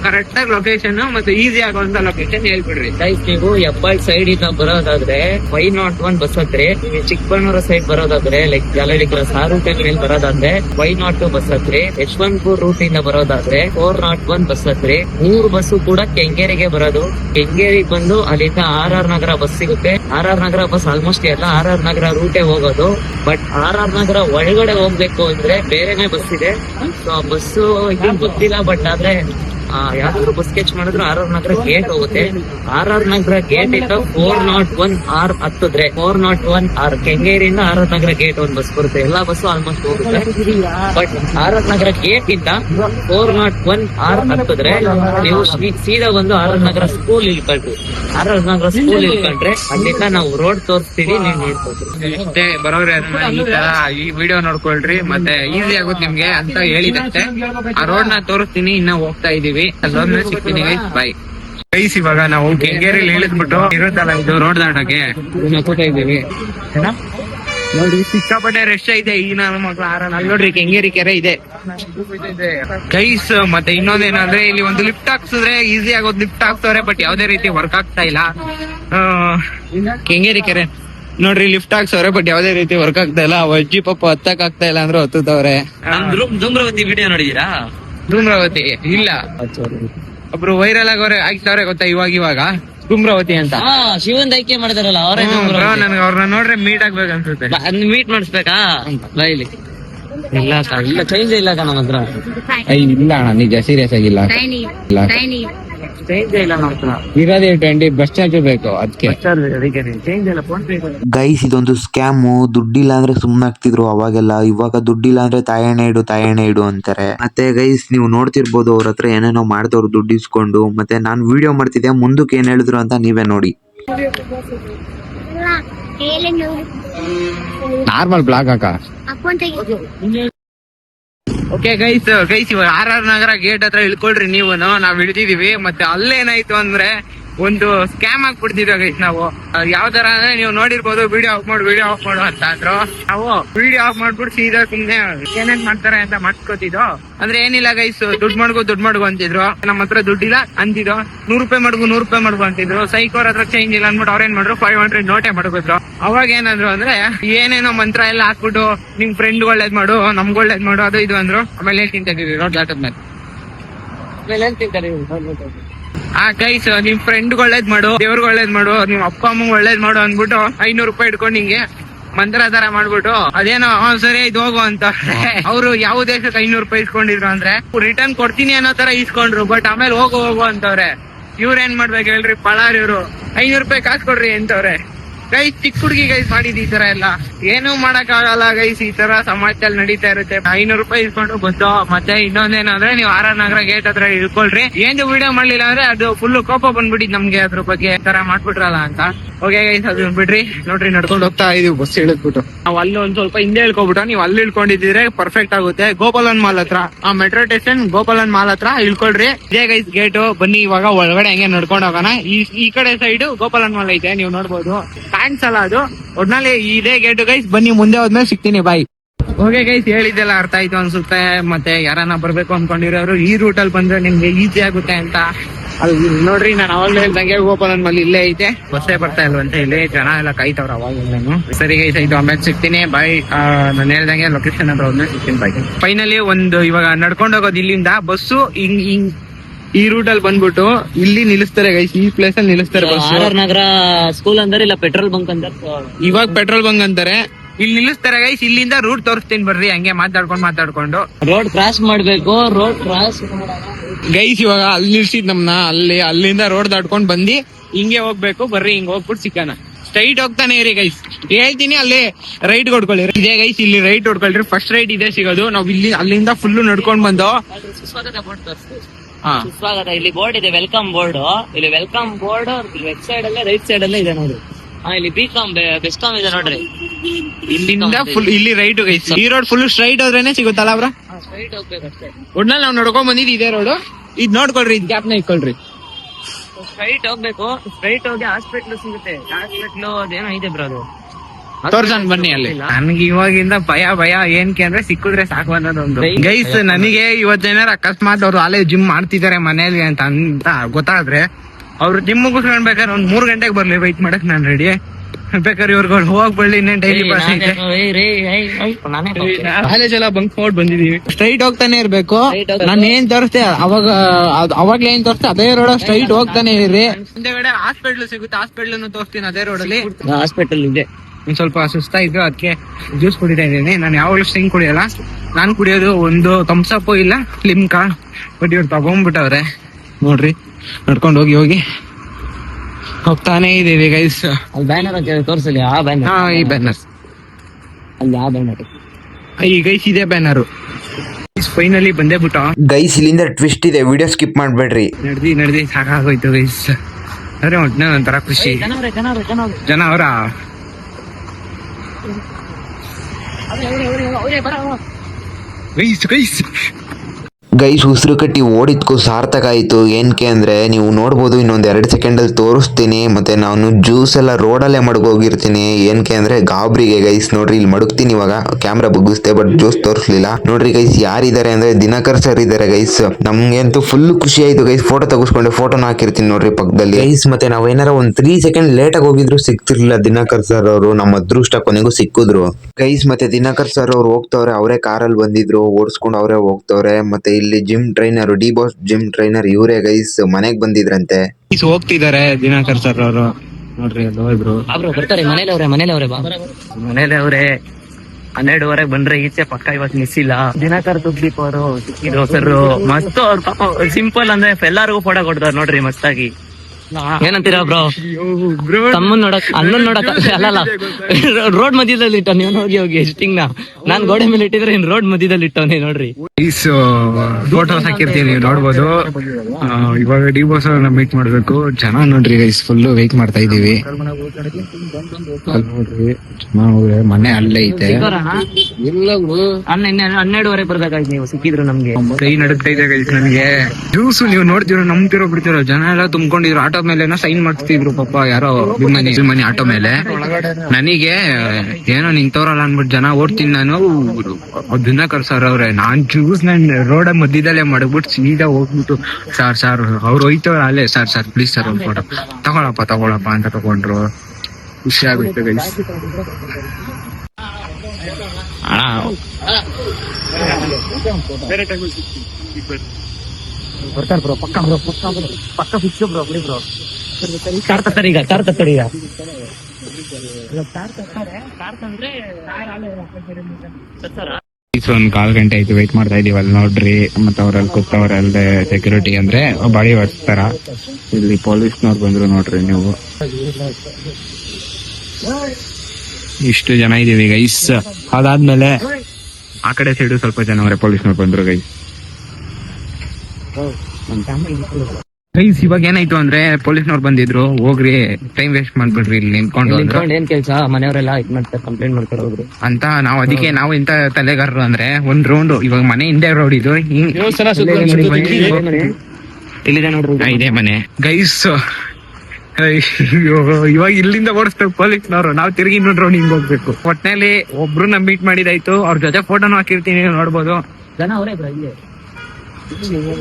ಕರೆಕ್ಟ್ ಆಗಿ ಲೊಕೇಶನ್ ಮತ್ತೆ ಈಸಿ ಆಗುವಂತ ಲೊಕೇಶನ್ ಹೇಳ್ಬಿಡ್ರಿ. ಗೈಸ್ ನೀವು ಹೆಬ್ಬಾಳ್ ಸೈಡ್ ಇಂದ ಬರೋದಾದ್ರೆ ಫೈವ್ ನಾಟ್ ಒನ್ ಬಸ್ ಹತ್ರಿ? ನೀವು ಚಿಕ್ಕಬಳ್ಳೂರು ಸೈಡ್ ಬರೋದಾದ್ರೆ ಲೈಕ್ ಜಾಲಹಳ್ಳಿ ಕ್ರಾಸ್ ರೂಟ್ ಮೇಲೆ ಬರೋದಾದ್ರೆ ಫೈವ್ ನಾಟ್ ಟು ಬಸ್ ಹತ್ರಿ? ಯಶವಂತಪುರ್ ರೂಟ್ ಇಂದ ಬರೋದಾದ್ರೆ ಫೋರ್ ನಾಟ್ ಒನ್ ಬಸ್ ಹತ್ರಿ? ಮೂರು ಬಸ್ಸು ಕೂಡ ಕೆಂಗೇರಿಗೆ ಬರೋದು. ಕೆಂಗೇರಿಗೆ ಬಂದು ಅಲ್ಲಿಂದ ಆರ್ ಆರ್ ನಗರ ಬಸ್ ಸಿಗುತ್ತೆ. R R Nagar bus almost ಎಲ್ಲ ಆರ್ ಆರ್ ನಗರ ರೂಟೇ ಹೋಗೋದು. ಬಟ್ ಆರ್ ಆರ್ ನಗರ ಒಳಗಡೆ ಹೋಗ್ಬೇಕು ಅಂದ್ರೆ ಬೇರೆನೆ ಬಸ್ ಇದೆ. ಸೊ ಆ ಬಸ್ಸು ಗೊತ್ತಿಲ್ಲ ಬಟ್ ಆದ್ರೆ ಯಾವ್ದಾದ್ರು ಬಸ್ ಸ್ಕೆಚ್ ಮಾಡಿದ್ರು ಆರ್ ಆರ್ ನಗರ ಗೇಟ್ ಹೋಗುತ್ತೆ. ಆರ್ ಆರ್ ನಗರ ಗೇಟ್ ಇಂದ ಫೋರ್ ನಾಟ್ ಒನ್ ಆರ್ ಹತ್ತಿದ್ರೆ ಫೋರ್ ನಾಟ್ ಒನ್ ಆರ್ ಕೆಂಗೇರಿಯಿಂದ ಆರ್ ಆರ್ ನಗರ ಗೇಟ್ ಒಂದ್ ಬಸ್ ಬರುತ್ತೆ. ಎಲ್ಲಾ ಬಸ್ಸು ಆಲ್ಮೋಸ್ಟ್ ಹೋಗುತ್ತೆ. But R R Nagar gate ಇಂದ ಫೋರ್ ನಾಟ್ ಒನ್ ಆರ್ ಹತ್ತಿದ್ರೆ, ನೀವು ಸೀದಾ ಬಂದು ಆರ್ ಆರ್ ನಗರ ಸ್ಕೂಲ್ ಇಳ್ಕೊಂಡ್ರಿ ಆರ್ ಆರ್ ನಗರ ಸ್ಕೂಲ್ ಇಳ್ಕೊಂಡ್ರೆ ಅಲ್ಲಿಂದ ನಾವು ರೋಡ್ ತೋರಿಸ್ತೀವಿ, ನೀವು ನೋಡ್ಕೊಳ್ರಿ. ಮತ್ತೆ ಬರೋರು ಈ ಈ ವಿಡಿಯೋ ನೋಡ್ಕೊಳ್ರಿ. ಮತ್ತೆ ಈಸಿ ಆಗುತ್ತೆ ನಿಮ್ಗೆ ಅಂತ ಹೇಳಿದಂತೆ ಆ ರೋಡ್ನ ತೋರಿಸ್ತೀನಿ, ಇನ್ನ ಹೋಗ್ತಾ ಇದೀವಿ. ಅಲ್ಲೊಂದ್ರೆ ಸಿಗ್ತೀನಿ ಗೈಸ್ ಬಾಯ್ ಗೈಸ್ ಇವಾಗ ನಾವು ಕೆಂಗೇರಿಲಿ ಇಳಿದ್ಬಿಟ್ಟು ಇರುತ್ತಲ್ಲ ಇದು ರೋಡ್ ದಾಟಕ್ಕೆ ಕೂಟ ಇದ್ದೀವಿ. ನೋಡಿ, ಸಿಕ್ಕಾಪಟ್ಟೆ ರೆಸ್ಟ್ ಇದೆ. ಈ ನನ್ನ ಮಕ್ಳು ಆರಾಮ ಅಲ್ಲಿ ನೋಡ್ರಿ, ಕೆಂಗೇರಿ ಕೆರೆ ಇದೆ. ಗೈಸ್ ಮತ್ತೆ ಇನ್ನೊಂದೇನಂದ್ರೆ ಇಲ್ಲಿ ಒಂದು ಲಿಫ್ಟ್ ಹಾಕ್ಸಿದ್ರೆ ಈಸಿ ಆಗೋದು. ಲಿಫ್ಟ್ ಹಾಕ್ತವ್ರೆ ಬಟ್ ಯಾವ್ದೇ ರೀತಿ ವರ್ಕ್ ಆಗ್ತಾ ಇಲ್ಲ. ಕೆಂಗೇರಿ ಕೆರೆ. ನೋಡ್ರಿ ಲಿಫ್ಟ್ ಹಾಕ್ಸವ್ರೆ ಬಟ್ ಯಾವ್ದೇ ರೀತಿ ವರ್ಕ್ ಆಗ್ತಾ ಇಲ್ಲ. ಅಜ್ಜಿ ಪಾಪ ಹತ್ತಕ್ ಆಗ್ತಾ ಇಲ್ಲ ಅಂದ್ರೆ ಹತ್ತುತ್ತವ್ರೆ. ವಿಡಿಯೋ ನೋಡಿದೀರಾ? ಧೂಮ್ರಾವತಿ ಇಲ್ಲ ಒಬ್ರು ವೈರಲ್ ಆಗೋರೆ ಆಗ್ತಾವ್ರೆ ಗೊತ್ತಾ ಇವಾಗ ಇವಾಗ ಧೂಮ್ರಾವತಿ ಅಂತ ಹಾ ಐಕೆ ಆಯ್ಕೆ ಮಾಡಿದಾರಲ್ಲ ಅವರೇ ನನ್ಗೆ ಅವ್ರನ್ನ ನೋಡ್ರೆ ಮೀಟ್ ಆಗ್ಬೇಕು ಅನ್ಸುತ್ತೆ ಮೀಟ್ ಮಾಡಿಸ್ಬೇಕಾ ಬೈಲಿ ಇಲ್ಲ ಇಲ್ಲ ಚೇಂಜ್ ಇಲ್ಲ ಕಣ ಹತ್ರ ಇಲ್ಲ ಅಣ್ಣ ನಿಜ ಸೀರಿಯಸ್ ಆಗಿಲ್ಲ. ಇಲ್ಲ. ಚೇಂಜ್ ಇಲ್ಲ ನಮ್ಮ ಹತ್ರ. ಇರೋದೇ ಟ್ವೆಂಟಿ ಬಸ್ ಚಾರ್ಜ್ ಬೇಕು ಅದಕ್ಕೆ. ಅದಕ್ಕೆ ಚೇಂಜ್ ಇಲ್ಲ ಫೋನ್ ಪೇ ಗೈಸ್ ಇದೊಂದು ಸ್ಕ್ಯಾಮು ದುಡ್ಡಿಲ್ಲ ಅಂದ್ರೆ ಸುಮ್ಮನೆ ಆಗ್ತಿದ್ರು ಅವಾಗೆಲ್ಲ. ಇವಾಗ ದುಡ್ಡಿಲ್ಲ ಅಂದ್ರೆ ತಾಯಣ್ಣ ಇಡು ತಾಯಣ್ಣ ಇಡು ಅಂತಾರೆ. ಮತ್ತೆ ಗೈಸ್ ನೀವು ನೋಡ್ತಿರ್ಬೋದು ಅವ್ರ ಹತ್ರ ಏನೇನೋ ಮಾಡ್ದವ್ರು ದುಡ್ಡು ಇಸ್ಕೊಂಡು. ಮತ್ತೆ ನಾನು ವಿಡಿಯೋ ಮಾಡ್ತಿದ್ದೆ ಮುಂದಕ್ಕೆ ಏನ್ ಹೇಳಿದ್ರು ಅಂತ ನೀವೇ ನೋಡಿ. ನಾರ್ಮಲ್ ಬ್ಲಾಕ್ ಹಾಕ. ಅಕೌಂಟ್ ಓಕೆ ಗೈಸ್ ಗೈಸ್ ಇವಾಗ ಆರ್ ಆರ್ ನಗರ ಗೇಟ್ ಹತ್ರ ಇಳ್ಕೊಳ್ರಿ ನೀವು ನಾವ್ ಇಳ್ತಿದೀವಿ ಮತ್ತೆ ಅಲ್ಲೇನಾಯ್ತು ಅಂದ್ರೆ ಒಂದು ಸ್ಕ್ಯಾಮ್ ಆಗ್ಬಿಡ್ತಿದ್ವಿ ಗೈಸ್ ನಾವು. ಯಾವ ತರ ಅಂದ್ರೆ ನೀವು ನೋಡಿರ್ಬೋದು ವಿಡಿಯೋ ಆಫ್ ಮಾಡು ವಿಡಿಯೋ ಆಫ್ ಮಾಡು ಅಂತ ಅಂದ್ರು. ನಾವು ವಿಡಿಯೋ ಆಫ್ ಮಾಡ್ಬಿಟ್ಟು ಸೀದಾ ಸುಮ್ನೆ ಏನೇನ್ ಮಾಡ್ತಾರೆ ಅಂತ ಮಾಡ್ಕೋತಿದ್ವು ಅಂದ್ರೆ ಏನಿಲ್ಲ ಗೈಸ್ ದುಡ್ಡು ಮಾಡ್ಕೋ ದುಡ್ಡು ಮಾಡ್ಕೋ ಅಂತಿದ್ರು. ನಮ್ಮ ಹತ್ರ ದುಡ್ಡಿಲ್ಲ ಅಂತಿದ್ರು ನೂರ್ ರೂಪಾಯಿ ಮಾಡ್ಗು, ನೂರ್ ರೂಪಾಯಿ ಮಾಡ್ಗು ಅಂತಿದ್ರು. ಸೈಕೋರ್ ಹತ್ರ ಚೇಂಜ್ ಇಲ್ಲ ಅಂದ್ಬಿಟ್ಟು ಅವ್ರೇನ್ ಮಾಡ್ರು? ಫೈವ್ ಹಂಡ್ರೆಡ್ ನೋಟೇ ಮಾಡ್ಕೊದ್ರು ಅವಾಗ ಏನಂದ್ರು ಅಂದ್ರೆ ಏನೇನೋ ಮಂತ್ರ ಎಲ್ಲ ಹಾಕ್ಬಿಟ್ಟು ನಿಮ್ ಫ್ರೆಂಡ್ ಒಳ್ಳೇದ್ ಮಾಡು, ನಮ್ಗ್ ಒಳ್ಳೇದ್ ಮಾಡು, ಅದು ಇದು ಅಂದ್ರು. ಆಮೇಲೆ ಹೇಳ್ತೀನಿ ರೋಡ್ ದಾಟದ್ಮೇಲೆ. ಆಮೇಲೆ ಆ ಕೈಸ್ ನಿಮ್ ಫ್ರೆಂಡ್ ಒಳ್ಳೇದ್ ಮಾಡು, ದೇವ್ರಿಗೆ ಒಳ್ಳೇದ್ ಮಾಡು, ನಿಮ್ ಅಪ್ಪ ಅಮ್ಮಂಗ್ ಒಳ್ಳೇದ್ ಮಾಡು ಅಂದ್ಬಿಟ್ಟು ಐನೂರು ರೂಪಾಯಿ ಇಟ್ಕೊಂಡು ಹಿಂಗೆ ಮಂತ್ರ ತರ ಮಾಡ್ಬಿಟ್ಟು, ಅದೇನೋ ಸರಿ, ಇದು ಹೋಗು ಅಂತ ಅವ್ರು. ಯಾವ ದೇಶಕ್ಕೆ ಐನೂರು ರೂಪಾಯಿ ಇಸ್ಕೊಂಡಿದ್ರು ಅಂದ್ರೆ ರಿಟರ್ನ್ ಕೊಡ್ತೀನಿ ಅನ್ನೋ ತರ ಇಸ್ಕೊಂಡ್ರು ಬಟ್ ಆಮೇಲೆ ಹೋಗು ಹೋಗು ಅಂತವ್ರೆ. ಇವ್ರ ಏನ್ ಮಾಡ್ಬೇಕು ಹೇಳ್ರಿ, ಪಳಾರ್ ಇವ್ರು. ಐನೂರು ರೂಪಾಯಿ ಕಾಸು ಕೊಡ್ರಿ ಅಂತವ್ರೆ. ಗೈಸ್, ಚಿಕ್ಕ ಹುಡುಗಿ ಗೈಸ್ ಮಾಡಿದ್ ಈ ತರ ಎಲ್ಲ. ಏನು ಮಾಡಕ್ ಆಗಲ್ಲ ಗೈಸ್, ಈ ತರ ಸಮಾಜದಲ್ಲಿ ನಡೀತಾ ಇರುತ್ತೆ. ಐನೂರು ರೂಪಾಯಿ ಇಸ್ಕೊಂಡು ಬಂದು, ಮತ್ತೆ ಇನ್ನೊಂದೇನಾದ್ರೆ ನೀವು ಆರ್ ನಗರ ಗೇಟ್ ಹತ್ರ ಇಳ್ಕೊಳ್ರಿ. ಏನು ವಿಡಿಯೋ ಮಾಡ್ಲಿಲ್ಲ ಅಂದ್ರೆ ಅದು ಫುಲ್ ಕೋಪ ಬಂದ್ಬಿಟ್ಟಿದ್ ನಮ್ಗೆ ಅದ್ರ ಬಗ್ಗೆ. ತರ ಮಾಡ್ಬಿಟ್ರಲ್ಲ ಅಂತ. ಓಕೆ ಗೈಸ್ ಅದು ಬಿಡ್ರಿ ನೋಡ್ರಿ, ನಡ್ಕೊಂಡು ಹೋಗ್ತಾ ಇದೀವಿ ಬಸ್ ಇಳಿದ್ಬಿಟ್ಟು. ನಾವು ಅಲ್ಲಿ ಒಂದ್ ಸ್ವಲ್ಪ ಹಿಂದೆ ಇಳ್ಕೊಬಿಟ್ಟು, ನೀವು ಅಲ್ಲಿ ಇಳ್ಕೊಂಡಿದ್ರೆ ಪರ್ಫೆಕ್ಟ್ ಆಗುತ್ತೆ. ಗೋಪಾಲನ್ ಮಾಲ್ ಹತ್ರ, ಆ ಮೆಟ್ರೋ ಸ್ಟೇಷನ್ ಗೋಪಾಲನ್ ಮಾಲ್ ಹತ್ರ ಇಳ್ಕೊಳ್ರಿ. ಇದೇ ಗೈಸ್ ಗೇಟ್ ಬನ್ನಿ, ಇವಾಗ ಒಳಗಡೆ ಹಂಗೆ ನಡ್ಕೊಂಡು ಹೋಗೋಣ. ಈ ಕಡೆ ಸೈಡ್ ಗೋಪಾಲನ್ ಮಾಲ್ ಐತೆ, ನೀವು ನೋಡ್ಬೋದು. ಕಾಣಿಸಲ್ಲ ಅದು. ಒಟ್ನಲ್ಲಿ ಇದೇ ಗೇಟ್ ಗೈಸ್ ಬನ್ನಿ, ಮುಂದೆ ಹೋದ್ಮೇಲೆ ಸಿಗ್ತೀನಿ ಬಾಯ್ ಓಕೆ ಗೈಸ್ ಹೇಳಿದ್ದೆಲ್ಲ ಅರ್ಥ ಆಯ್ತು ಅನ್ಸುತ್ತೆ. ಮತ್ತೆ ಯಾರನ್ನ ಬರ್ಬೇಕು ಅನ್ಕೊಂಡಿರೋರು, ಈ ರೂಟ್ ಅಲ್ಲಿ ಬಂದ್ರೆ ನಿಮ್ಗೆ ಈಸಿ ಆಗುತ್ತೆ ಅಂತ. ಅದು ನೋಡ್ರಿ ನಾನು ಅವಾಗಲೇ ಹೇಳ್ದಂಗೆ ಓಪನ್ ನಮ್ಮಲ್ಲಿ ಇಲ್ಲೇ ಐತೆ. ಬಸ್ಸೇ ಬರ್ತಾ ಇಲ್ವಂತೆ ಇಲ್ಲಿ ಜನ ಎಲ್ಲ ಕಾಯ್ತವ್ರ ಅವಾಗೆಲ್ಲಾನು ಸರಿ ಗೈಸ್ ಇದು ಆಮೇಲೆ ಸಿಗ್ತೀನಿ. ಬಾಯ್ ನಾನು ಹೇಳ್ದಂಗೆ ಲೊಕೇಶನ್ ಹತ್ರ ಒಂದೇ ಸಿಗ್ತೀನಿ. ಬಾಯ್ ಫೈನಲಿ ಒಂದು ಇವಾಗ ನಡ್ಕೊಂಡು ಹೋಗೋದು ಇಲ್ಲಿಂದ ಬಸ್ಸು ಹಿಂಗ್ ಹಿಂಗ್ ಈ ರೂಟ್ ಅಲ್ಲಿ ಬಂದ್ಬಿಟ್ಟು ಇಲ್ಲಿ ನಿಲ್ಲಿಸ್ತಾರೆ ಗೈಸ್ ಈ ಪ್ಲೇಸ್ ಅಲ್ಲಿ ನಿಲ್ಲಿಸ್ತಾರೆ ಬಸ್ ನಗರ ಸ್ಕೂಲ್ ಅಂದ್ರೆ ಇಲ್ಲ ಪೆಟ್ರೋಲ್ ಬಂಕ್ ಅಂತ ಇವಾಗ ಪೆಟ್ರೋಲ್ ಬಂಕ್ ಅಂತಾರೆ. ಇಲ್ಲಿ ನಿಲ್ಲಿಸ್ತಾರೆ ಗೈಸ್ ಇಲ್ಲಿಂದ ರೂಟ್ ತೋರಿಸ್ತೀನಿ ಬರ್ರಿ. ಹಂಗೆ ಮಾತಾಡ್ಕೊಂಡು ಮಾತಾಡ್ಕೊಂಡು. ರೋಡ್ ಕ್ರಾಸ್ ಮಾಡ್ಬೇಕು. ರೋಡ್ ಕ್ರಾಸ್ ಗೈಸ್ ಇವಾಗ ಅಲ್ಲಿ ನಿಲ್ಸಿದ್ ನಮ್ನ. ಅಲ್ಲಿ ಅಲ್ಲಿಂದ ರೋಡ್ ದಾಟ್ಕೊಂಡ್ ಬಂದಿ ಹಿಂಗೆ ಹೋಗ್ಬೇಕು. ಬರ್ರಿ ಹಿಂಗ್ ಹೋಗ್ಬಿಟ್ಟು ಸಿಕ್ಕಾನ ಸ್ಟ್ರೈಟ್ ಹೋಗ್ತಾನೆ ಇರಿ ಗೈಸ್ ಹೇಳ್ತೀನಿ ಅಲ್ಲಿ ರೈಟ್ ಹೊಡ್ಕೊಳ್ಳಿ ಇದೇ ಗೈಸ್ ಇಲ್ಲಿ ರೈಟ್ ಹೊಡ್ಕೊಳ್ರಿ ಫಸ್ಟ್ ರೈಟ್ ಇದೆ ಸಿಗೋದು. ನಾವ್ ಇಲ್ಲಿ ಅಲ್ಲಿಂದ ಫುಲ್ ನಡ್ಕೊಂಡ್ ಬಂದು ಸ್ವಾಗತ ಬೋರ್ಡ್ ಹಾ. ಸುಸ್ವಾಗತ. ಇಲ್ಲಿ ಬೋರ್ಡ್ ಇದೆ. ವೆಲ್ಕಮ್ ಬೋರ್ಡ್ ಇಲ್ಲಿ ವೆಲ್ಕಮ್ ಬೋರ್ಡ್ ಲೆಫ್ಟ್ ಸೈಡ್ ಅಲ್ಲೇ ರೈಟ್ ಸೈಡ್ ಅಲ್ಲೇ ಇದೆ ನೋಡಿ. ಹಾ ಇಲ್ಲಿ ಬಿ ಕಾಮ್ ಬೆಸ್ಟ್ ಕಾಮ್ ಇದೆ ನೋಡ್ರಿ. ಇಲ್ಲಿಂದ ಫುಲ್ ಇಲ್ಲಿ ರೈಟ್ ಗೈಸ್ ಈ ರೋಡ್ ಫುಲ್ ಸ್ಟ್ರೈಟ್ ಹೋದ್ರೇನೆ ಸಿಗುತ್ತಲ್ಲ ಅವ್ರ? ಸ್ಟ್ರೈಟ್ ಹೋಗ್ಬೇಕಷ್ಟೇ ಒಟ್ನಲ್ಲಿ ನಾವ್ ನೋಡ್ಕೊಂಡ್ ಬಂದಿದ್ ಇದೇ ರೋಡ್ ಇದ್ ನೋಡ್ಕೊಳ್ರಿ ಇದ್ ಗ್ಯಾಪ್ನ ಇಟ್ಕೊಳ್ರಿ ಸ್ಟ್ರೈಟ್ ಹೋಗ್ಬೇಕು. ಸ್ಟ್ರೈಟ್ ಹೋಗಿ ಹಾಸ್ಪಿಟ್ಲ್ ಸಿಗುತ್ತೆ. ಹಾಸ್ಪಿಟ್ಲ್ ಅದೇನೋ ಇದೆ ಬ್ರೋ ಅದು. ತೋರ್ಸನ್ ಬನ್ನಿ ಅಲ್ಲಿ. ನನ್ಗೆ ಇವಾಗಿಂದ ಭಯ ಭಯ. ಏನ್ಕೆ ಅಂದ್ರೆ ಸಿಕ್ಕಿದ್ರೆ ಸಾಕು ಅನ್ನೋದೊಂದು ಗೈಸ್ ನನಗೆ ಇವತ್ತೇನಾರ ಅಕಸ್ಮಾತ್ ಅವ್ರು ಅಲ್ಲೇ ಜಿಮ್ ಮಾಡ್ತಿದ್ದಾರೆ ಮನೇಲಿ ಅಂತ ಅಂತ ಗೊತ್ತಾದ್ರೆ ಅವ್ರು ಜಿಮ್ ಮುಗಿಸ್ಕೊಂಡ್ಬೇಕಾದ್ರೆ ಒಂದ್ ಮೂರ್ ಗಂಟೆಗೆ ಬರ್ಲಿ ವೈಟ್ ಮಾಡಕ್ ನಾನ್ ರೆಡಿ ಬೇಕಾದ್ರೆ ಇವ್ರಿಗೆ ಹೋಗ್ಬಳ್ಳಿ ಇನ್ನೇನ್ ಡೈಲಿ ಪಾಸ್ ಐತೆ. ಕಾಲೇಜ್ ಎಲ್ಲ ಬಂಕ್ ಮಾಡಿ ಬಂದಿದೀವಿ. ಸ್ಟ್ರೈಟ್ ಹೋಗ್ತಾನೆ ಇರ್ಬೇಕು. ನಾನು ಏನ್ ತೋರಿಸ್ತೆ ಅವಾಗ ಅವಾಗ್ಲೇ ಏನ್ ತೋರಿಸ್ತೆ ಅದೇ ರೋಡ್ ಸ್ಟ್ರೈಟ್ ಹೋಗ್ತಾನೆ ಇರ್ರಿ. ಹಿಂದೆಗಡೆ ಹಾಸ್ಪಿಟ್ಲ್ ಸಿಗುತ್ತೆ ಹಾಸ್ಪಿಟ್ಲ್ ತೋರಿಸ್ತೀನಿ ಅದೇ ರೋಡ್ ಅಲ್ಲಿ. ಹಾಸ್ಪಿಟಲ್ ಇದೆ. ಒಂದ್ ಸ್ವಲ್ಪ ಸುಸ್ತಾಯಿದ್ರು ಅದಕ್ಕೆ ಜ್ಯೂಸ್ ಕುಡಿತಾ ಇದ್ದೀನಿ. ನಾನು ಯಾವಾಗಲೂ ಸ್ಟಿಂಗ್ ಕುಡಿಯಲ್ಲ. ನಾನು ಕುಡಿಯೋದು ಒಂದು ಥಮ್ಸಪ್ ಇಲ್ಲ ಲಿಮ್ಕಾ ಬಟ್ ಇವ್ರು ತಗೊಂಡ್ಬಿಟ್ಟವ್ರೆ ನೋಡ್ರಿ. ನಡ್ಕೊಂಡು ಹೋಗಿ ಹೋಗಿ ಹೋಗ್ತಾನೆ ಇದೀವಿ ಗೈಸ್ ಅಲ್ಲಿ ಬ್ಯಾನರ್ ಅಂತ ತೋರಿಸಲಿ ಆ ಬ್ಯಾನರ್ ಹಾ ಈ ಬ್ಯಾನರ್ ಅಲ್ಲಿ ಆ ಬ್ಯಾನರ್ ಈ ಗೈಸ್ ಇದೆ ಬ್ಯಾನರು ಫೈನಲಿ ಬಂದೇ ಬಿಟ್ಟ ಗೈಸ್ ಇಲ್ಲಿಂದ ಟ್ವಿಸ್ಟ್ ಇದೆ. ವಿಡಿಯೋ ಸ್ಕಿಪ್ ಮಾಡ್ಬೇಡ್ರಿ. ನಡ್ದಿ ನಡ್ದಿ ಸಾಕಾಗೋಯ್ತು ಗೈಸ್ ಅಂದ್ರೆ ಒಟ್ನೆ ಒಂಥರ ಖುಷಿ. ಜನ ಅವರ ಗೈಸ್ ಗೈಸ್ ಗೈಸ್ ಉಸಿರು ಕಟ್ಟಿ ಓಡಿದ್ಕು ಸಾರ್ಥಕ ಆಯಿತು. ಏನಕ್ಕೆ ಅಂದರೆ ನೀವು ನೋಡ್ಬೋದು ಇನ್ನೊಂದು ಎರಡು ಸೆಕೆಂಡಲ್ಲಿ ತೋರಿಸ್ತೀನಿ. ಮತ್ತು ನಾನು ಜ್ಯೂಸ್ ಎಲ್ಲ ರೋಡಲ್ಲೇ ಮಡಗೋಗಿರ್ತೀನಿ ಏನಕ್ಕೆ ಅಂದರೆ ಗಾಬ್ರಿಗೆ ಗೈಸ್ ನೋಡ್ರಿ ಇಲ್ಲಿ ಮಡಗ್ತೀನಿ ಇವಾಗ. ಕ್ಯಾಮ್ರಾ ಬಗ್ಗಿಸ್ತೆ ಬಟ್ ಜ್ಯೂಸ್ ತೋರಿಸ್ಲಿಲ್ಲ. ನೋಡ್ರಿ ಗೈಸ್ ಯಾರಿದ್ದಾರೆ ಅಂದರೆ ದಿನಕರ್ ಸರ್ ಇದ್ದಾರೆ ಗೈಸ್. ನಮ್ಗಂತೂ ಫುಲ್ ಖುಷಿ ಆಯಿತು ಗೈಸ್. ಫೋಟೋ ತೆಗೆಸ್ಕೊಂಡೆ ಫೋಟೋನ ಹಾಕಿರ್ತೀನಿ ನೋಡ್ರಿ ಪಕ್ಕದಲ್ಲಿ ಗೈಸ್ ಮತ್ತೆ ನಾವು ಏನಾರ ಒಂದು ತ್ರೀ ಸೆಕೆಂಡ್ ಲೇಟಾಗಿ ಹೋಗಿದ್ರು ಸಿಗ್ತಿರ್ಲಿಲ್ಲ ದಿನಕರ್ ಸರ್ ಅವರು. ನಮ್ಮ ಅದೃಷ್ಟ ಕೊನೆಗೂ ಸಿಕ್ಕಿದ್ರು. ಗೈಸ್ ಮತ್ತೆ ದಿನಕರ್ ಸರ್ ಅವ್ರು ಹೋಗ್ತವ್ರೆ ಅವರೇ ಕಾರಲ್ಲಿ ಬಂದಿದ್ರು. ಓಡಿಸ್ಕೊಂಡು ಅವರೇ ಹೋಗ್ತವ್ರೆ. ಮತ್ತೆ ಇಲ್ಲಿ gym trainer D boss gym trainer ಇವರೇ ಗೈಸ್ ಮನೆಗ್ ಬಂದಿದ್ರಂತೆ. ಹೋಗ್ತಿದಾರೆ ಹೋಗ್ತಿದ್ದಾರೆ ದಿನಾಕರ್ ಸರ್ ಅವರು. ನೋಡ್ರಿ ಅಲ್ಲಿ ಹೋದ್ರು ಬರ್ತಾರೆ ಮನೇಲಿ ಅವ್ರೆ ಮನೇಲಿ ಅವ್ರೆ ಬಾ. ಮನೇಲಿ ಅವ್ರೆ ಹನ್ನೆರಡುವರೆಗೆ ಬಂದ್ರೆ ಈಚೆ ಪಕ್ಕ ಇವತ್ತು ಮಿಸ್ ಇಲ್ಲ. ದಿನಕರ್ ತುಗ್ದೀಪ್ ಅವರು ಸಿಕ್ಕಿದ್ರು ಸರ್ ಮಸ್ತ್ ಅವ್ರ ಪಾಪ ಸಿಂಪಲ್ ಅಂದ್ರೆ ಎಲ್ಲಾರ್ಗು ಫೋಟೋ ಕೊಡ್ತಾರೆ ನೋಡ್ರಿ ಮಸ್ತಾಗಿ. ಏನಂತೀರಾ ಬ್ರೋ? ತಮ್ಮನ್ ನೋಡಕ್ ಅಣ್ಣನ್ ನೋಡಕ್ ಅಲ್ಲಲ್ಲ ರೋಡ್ ಮಧ್ಯದಲ್ಲಿ ಇಟ್ಟ ನೀವು ಹೋಗಿ ಹೋಗಿ ಎಷ್ಟಿಂಗ್ ನಾ. ನಾನ್ ಗೋಡೆ ಮೇಲೆ ಇಟ್ಟಿದ್ರೆ ಇನ್ ರೋಡ್ ಮಧ್ಯದಲ್ಲಿ ಇಟ್ಟವನೇ ನೋಡ್ರಿ. ಈಸ್ ಫೋಟೋಸ್ ಹಾಕಿರ್ತೀನಿ ನೀವು ನೋಡ್ಬೋದು ಇವಾಗ ಡಿ ಬಾಸ್ ಅವ್ರನ್ನ ಮೀಟ್ ಮಾಡ್ಬೇಕು. ಜನ ನೋಡ್ರಿ ಗೈಸ್ ಫುಲ್ ವೆಯ್ಟ್ ಮಾಡ್ತಾ ಇದೀವಿ ನೋಡ್ರಿ ಮನೆ ಅಲ್ಲೇ ಐತೆ. ಹನ್ನೆರಡು ಹನ್ನೆರಡುವರೆ ಬರ್ಬೇಕಾಯ್ತು ನೀವು ಸಿಕ್ಕಿದ್ರು ನಮ್ಗೆ. ಕೈ ನಡುಗ್ತಾ ಇದೆ ಗೈಸ್ ನನ್ಗೆ. ಜ್ಯೂಸ್ ನೀವು ನೋಡ್ತಿರೋ ನಂಬ್ತಿರೋ ಬಿಡ್ತಿರೋ ಜನ ಎಲ್ಲ ತುಂಬ್ಕೊಂಡಿದ್ರು ಆಟೋ ಮೇಲೆ ಸೈನ್ ಮಾಡ್ತಿದ್ರು ಪಾಪ ಯಾರೋ ಅಭಿಮಾನಿ ಅಭಿಮಾನಿ ಆಟೋ ಮೇಲೆ. ನನಗೆ ಏನೋ ನಿಂತವ್ರಲ್ಲ ಅನ್ಬಿಟ್ಟು ಜನ ಓಡ್ತೀನಿ ನಾನು. ದಿನಕರ್ ಸರ್ ಅವ್ರೆ ನಾನ್ ಜ್ಯೂಸ್ ನನ್ ರೋಡ ಮಧ್ಯದಲ್ಲೇ ಮಡಗ್ಬಿಟ್ಟು ಸೀದಾ ಹೋಗ್ಬಿಟ್ಟು ಸರ್ ಸರ್ ಅವ್ರು ಹೋಯ್ತವ್ರ ಅಲ್ಲೇ ಸರ್ ಸರ್ ಪ್ಲೀಸ್ ಸರ್ ಒಂದು ಫೋಟೋ ತಗೊಳಪ್ಪ ತಗೊಳಪ್ಪ ಅಂತ ತಗೊಂಡ್ರು. ಖುಷಿ ಆಗುತ್ತೆ ಗೈಸ್ ಬರ್ತಾರೆ ಬ್ರೋ ಪಕ್ಕ ಬ್ರೋ ಪಕ್ಕ ಬ್ರೋ ಪಕ್ಕ ಫಿಕ್ಸ್ ಬ್ರೋ ಬಿಡಿ ಬ್ರೋ ಕಾರ್ ತರ್ತಾರೆ ಈಗ. ಕಾರ್ ತರ್ತಾರೆ ಈಗ ಒಂದ್ ಕಾಲ್ ಗಂಟೆ ಆಯ್ತು ವೇಟ್ ಮಾಡ್ತಾ ಇದೀವಿ. ಅಲ್ಲಿ ನೋಡ್ರಿ ಮತ್ತೆ ಅವ್ರಲ್ಲಿ ಕೂತವ್ರೆ ಅಲ್ಲದೆ ಸೆಕ್ಯೂರಿಟಿ ಅಂದ್ರೆ ಬಾಡಿ ಹೊಡ್ತಾರ ಇಲ್ಲಿ ಪೊಲೀಸ್ನವ್ರು ಬಂದ್ರು ನೋಡ್ರಿ ನೀವು. ಇಷ್ಟು ಜನ ಇದೀವಿ ಗೈಸ್ ಅದಾದ್ಮೇಲೆ ಆ ಕಡೆ ಸೈಡು ಸ್ವಲ್ಪ ಜನ ಅವರೇ ಪೊಲೀಸ್ನವ್ರು ಬಂದ್ರು ಗೈಸ್ ಗೈಸ್ ಇವಾಗ ಏನಾಯ್ತು ಅಂದ್ರೆ ಪೊಲೀಸ್ನವ್ರು ಬಂದಿದ್ರು ಹೋಗ್ರಿ ಟೈಮ್ ವೇಸ್ಟ್ ಮಾಡ್ಬಿಡ್ರಿ ಇಲ್ಲಿ ನಿಂತ್ಕೊಂಡು ಅಂದ್ರು. ಏನ್ ಕೆಲ್ಸ? ಮನೆಯವರೆಲ್ಲ ಇದ್ ಮಾಡ್ತಾರೆ ಕಂಪ್ಲೇಂಟ್ ಮಾಡ್ತಾರೆ ಹೋಗ್ರಿ. ಅಂತ ನಾವು ಅದಕ್ಕೆ ನಾವು ಇಂತ ತಲೆಗಾರರು ಅಂದ್ರೆ ಒಂದ್ ರೌಂಡ್ ಇವಾಗ ಮನೆ ಹಿಂದೆ ರೌಡ್ ಇದು ಹಿಂಗ್ ಇಲ್ಲಿದೆ ನೋಡ್ರಿ ಇದೇ ಮನೆ. ಗೈಸ್ ಇವಾಗ ಇಲ್ಲಿಂದ ಓಡಿಸ್ಬೇಕು ಪೊಲೀಸ್ನವ್ರು. ನಾವು ತಿರುಗಿ ಇನ್ನೊಂದ್ ರೌಂಡ್ ಹಿಂಗ್ ಹೋಗ್ಬೇಕು. ಒಟ್ನಲ್ಲಿ ನಮ್ ಮೀಟ್ ಮಾಡಿದಾಯ್ತು. ಅವ್ರ ಜೊತೆ ಫೋಟೋನು ಹಾಕಿರ್ತೀನಿ ನೋಡ್ಬೋದು. ಜನ ಅವರೇ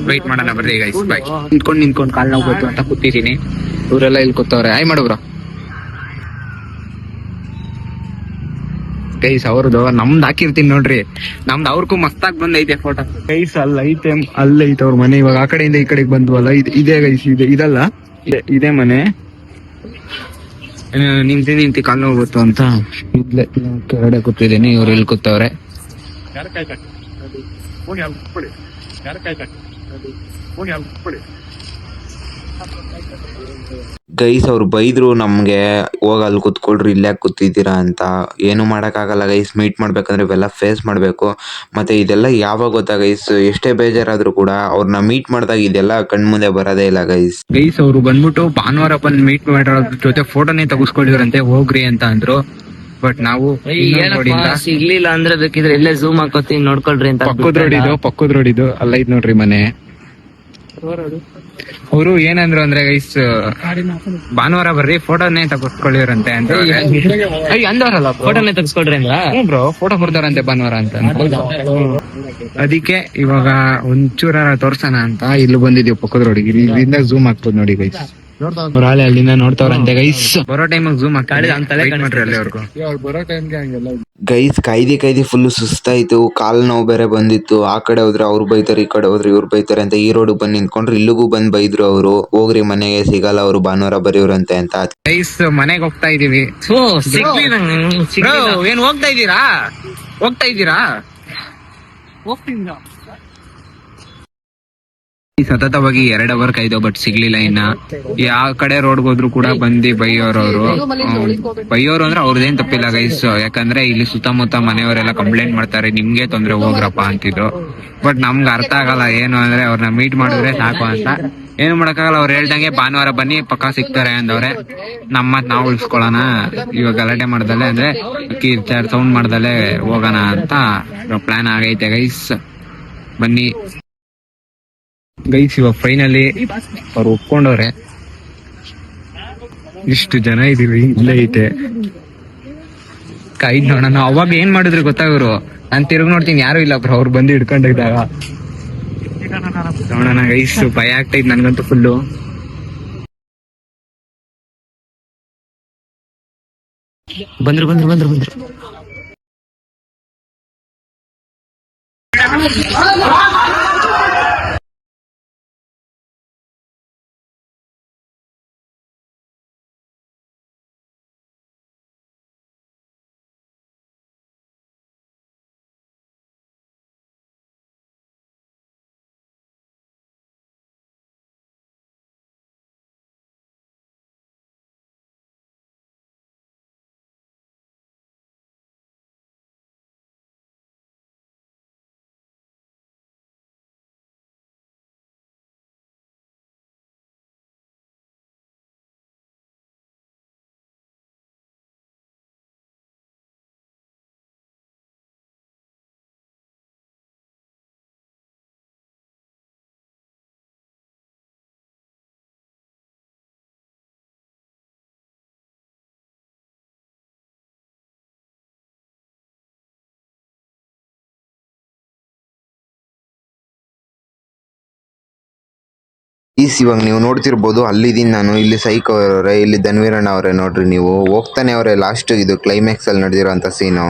ವೈಟ್ ಮಾಡೋಣ ಬರ್ರಿ ಈಗ ಬಾಯ್ ನಿಂತ್ಕೊಂಡು ನಿಂತ್ಕೊಂಡು ಕಾಲ್ ನೋವು ಗೊತ್ತು ಅಂತ ಕೂತಿದ್ದೀನಿ. ಇವರೆಲ್ಲ ಇಲ್ಲಿ ಕೂತವ್ರೆ ಆಯ್ ಮಾಡು ಕೈಸ್ ಅವ್ರದ್ದು ನಮ್ದು ಹಾಕಿರ್ತೀನಿ ನೋಡ್ರಿ. ನಮ್ದು ಅವ್ರಿಗೂ ಮಸ್ತಾಗ್ ಬಂದೈತೆ ಫೋಟೋ ಕೈಸ್ ಅಲ್ಲ ಐತೆ ಅಲ್ಲ ಐತೆ ಅವ್ರ ಮನೆ. ಇವಾಗ ಆ ಕಡೆಯಿಂದ ಈ ಕಡೆಗೆ ಬಂದ್ವಲ್ಲ? ಅಲ್ಲ ಇದೇ ಗೈಸ್ ಇದೆ ಇದಲ್ಲ? ಇದೆ- ಇದೇ ಮನೆ. ನಿಂತಿ ನಿಂತಿ ಕಾಲ್ ನೋವು ಗೊತ್ತು ಅಂತ. ಇದ್ಲೆ ಕೆಳಗಡೆ ಕೂತಿದ್ದೀನಿ ಇವ್ರು ಇಲ್ಲಿ ಕೂತವ್ರೆ ಗೈಸ್ ಅವ್ರು ಬೈದ್ರು ನಮ್ಗೆ, ಹೋಗ ಅಲ್ಲಿ ಕುತ್ಕೊಳ್ರಿ, ಇಲ್ಲೇ ಕೂತಿದ್ದೀರಾ ಅಂತ. ಏನು ಮಾಡೋಕ್ಕಾಗಲ್ಲ ಗೈಸ್ ಮೀಟ್ ಮಾಡ್ಬೇಕಂದ್ರೆ ಇವೆಲ್ಲ ಫೇಸ್ ಮಾಡಬೇಕು. ಮತ್ತೆ ಇದೆಲ್ಲ ಯಾವಾಗ ಗೊತ್ತಾ ಗೈಸ್ ಎಷ್ಟೇ ಬೇಜಾರಾದ್ರೂ ಕೂಡ ಅವ್ರನ್ನ ಮೀಟ್ ಮಾಡಿದಾಗ ಇದೆಲ್ಲ ಕಣ್ಮುಂದೆ ಬರೋದೇ ಇಲ್ಲ ಗೈಸ್ ಗೈಸ್ ಅವರು ಬಂದ್ಬಿಟ್ಟು ಭಾನುವಾರ ಬಂದು ಮೀಟ್ ಮಾಡೋದ್ರ ಜೊತೆ ಫೋಟೋನೇ ತೆಗೆಸ್ಕೊಂಡಿದ್ರಂತೆ ಹೋಗ್ರಿ ಅಂತ ಅಂದ್ರು. ಬಟ್ ನಾವು ಸಿಗ್ಲಿಲ್ಲ ಅಂದ್ರೆ ಬೇಕಿದ್ರೆ ಇಲ್ಲೇ ಝೂಮ್ ಹಾಕೋತೀನಿ ನೋಡ್ಕೊಳ್ರಿ ಅಂತ ಪಕ್ಕದ ರೋಡ್ ಇದು ಪಕ್ಕದ ರೋಡ್ ಇದು ಅಲ್ಲ ಇದ್ ನೋಡ್ರಿ ಮನೆ. ಅವರು ಏನಂದ್ರು ಅಂದ್ರೆ ಗೈಸ್ ಭಾನುವಾರ ಬರ್ರಿ ಫೋಟೋನೇ ತಗಸ್ಕೊಳ್ಳಿರಂತೆ ಅಂತ ಅಂದವರಲ್ಲ ಅಂದವ್ರಲ್ಲ ಫೋಟೋನೇ ತೆಗ್ಸ್ಕೊಳ್ರಿ ಅಂದ್ರ? ಬ್ರೋ ಫೋಟೋ ಕೊಡ್ತಾರಂತೆ ಭಾನುವಾರ ಅಂತ. ಅದಕ್ಕೆ ಇವಾಗ ಒಂಚೂರ ತೋರ್ಸೋಣ ಅಂತ ಇಲ್ಲಿ ಬಂದಿದೀವಿ ಪಕ್ಕದ ರೋಡಿಗೆ. ಇಲ್ಲಿಂದ ಝೂಮ್ ಹಾಕ್ಬೋದು ನೋಡಿ ಗೈಸ್ ಆಳೆ ಅಲ್ಲಿಂದ ನೋಡ್ತಾವ್ರಂತೆ ಗೈಸ್ ಬರೋ ಟೈಮ್ ಝೂಮ್ ಹಾಕಿ ಮಾಡ್ರಿ ಅಲ್ಲಿವರೆಗೂ. ಗೈಸ್ ಕಾಯ್ದೆ ಕಾಯ್ದೆ ಫುಲ್ ಸುಸ್ತಾಯ್ತು. ಕಾಲು ನೋವು ಬೇರೆ ಬಂದಿತ್ತು. ಆ ಕಡೆ ಹೋದ್ರೆ ಅವ್ರು ಬೈತಾರೆ ಈ ಕಡೆ ಹೋದ್ರೆ ಇವ್ರು ಬೈತಾರೆ ಅಂತ ಈ ರೋಡ್ ಬಂದ್ ನಿಂತ್ಕೊಂಡ್ರು. ಇಲ್ಲಿಗೂ ಬಂದ್ ಬೈದ್ರು ಅವರು. ಹೋಗ್ರಿ ಮನೆಗೆ ಸಿಗಲ್ಲ ಅವ್ರು ಭಾನುವಾರ ಬರೀವ್ರಂತೆ ಅಂತ ಗೈಸ್ ಮನೆಗೆ ಹೋಗ್ತಾ ಇದೀವಿ. ಏನ್ ಹೋಗ್ತಾ ಇದ್ದೀರಾ ಹೋಗ್ತಾ ಇದ್ದೀರಾ ಈ ಸತತವಾಗಿ ಎರಡ್ ಅವರ್ ಕಾಯ್ದು ಬಟ್ ಸಿಗ್ಲಿಲ್ಲ ಇನ್ನ. ಯಾವ ಕಡೆ ರೋಡ್ ಹೋದ್ರು ಕೂಡ ಬಂದಿ ಬೈಯೋರು ಅವರು ಬೈಯೋರು ಅಂದ್ರೆ ಅವ್ರದೇನ್ ತಪ್ಪಿಲ್ಲ ಗೈಸ್ ಯಾಕಂದ್ರೆ ಇಲ್ಲಿ ಸುತ್ತಮುತ್ತ ಮನೆಯವರೆಲ್ಲ ಕಂಪ್ಲೇಂಟ್ ಮಾಡ್ತಾರೆ, ನಿಮ್ಗೆ ತೊಂದ್ರೆ ಹೋಗ್ರಪ್ಪ ಅಂತಿದ್ರು. ಬಟ್ ನಮ್ಗೆ ಅರ್ಥ ಆಗಲ್ಲ ಏನು ಅಂದ್ರೆ ಅವ್ರನ್ನ ಮೀಟ್ ಮಾಡಿದ್ರೆ ಸಾಕು ಅಂತ. ಏನು ಮಾಡಕ್ಕಾಗಲ್ಲ, ಅವ್ರು ಹೇಳ್ದಂಗೆ ಭಾನುವಾರ ಬನ್ನಿ, ಪಕ್ಕ ಸಿಗ್ತಾರೆ ಅಂದವ್ರೆ. ನಮ್ಮ ನಾವು ಉಳಿಸ್ಕೊಳ್ಳೋಣ. ಇವಾಗ ಗಲಾಟೆ ಮಾಡ್ದಲೆ ಅಂದ್ರೆ ಕೀರ್ತಾರ್ ಸೌಂಡ್ ಮಾಡ್ದಲೆ ಹೋಗೋಣ ಅಂತ ಪ್ಲಾನ್ ಆಗೈತೆ ಗೈಸ್ ಬನ್ನಿ. ಗೈಸ್ ಇವಾಗ ಫೈನಲಿ ಅವ್ರು ಒಪ್ಕೊಂಡವ್ರೆ. ಇಷ್ಟು ಜನ ಇದೀವಿ, ಇಲ್ಲೇ ಐತೆ. ಕೈ ನೋಡೋಣ ಅವಾಗ ಏನ್ ಮಾಡಿದ್ರು ಗೊತ್ತಾ ನಾನು ನಾನ್ ತಿರುಗ್ ನೋಡ್ತೀನಿ, ಯಾರು ಇಲ್ಲ ಬ್ರೋ, ಅವ್ರು ಬಂದು ಹಿಡ್ಕೊಂಡಿದ್ದಾಗ. ನೋಡೋಣ ಗೈಸ್ ಭಯ ಆಗ್ತೈತ್ ನನ್ಗಂತೂ ಫುಲ್ಲು ಬಂದ್ರು ಬಂದ್ರು ಬಂದ್ರು ಬಂದ್ರು. ಈಸ್ ಇವಾಗ ನೀವು ನೋಡ್ತಿರ್ಬೋದು ಅಲ್ಲಿದ್ದೀನಿ ನಾನು ಇಲ್ಲಿ ಸೈಕ್ ಅವರವ್ರೆ ಇಲ್ಲಿ ಧನ್ವೀರಣ್ಣ ಅವರೇ ನೋಡ್ರಿ ನೀವು. ಹೋಗ್ತಾನೆ ಅವರೇ ಲಾಸ್ಟ್ ಇದು ಕ್ಲೈಮ್ಯಾಕ್ಸ್ ಅಲ್ಲಿ ನಡೆದಿರೋಂಥ ಸೀನು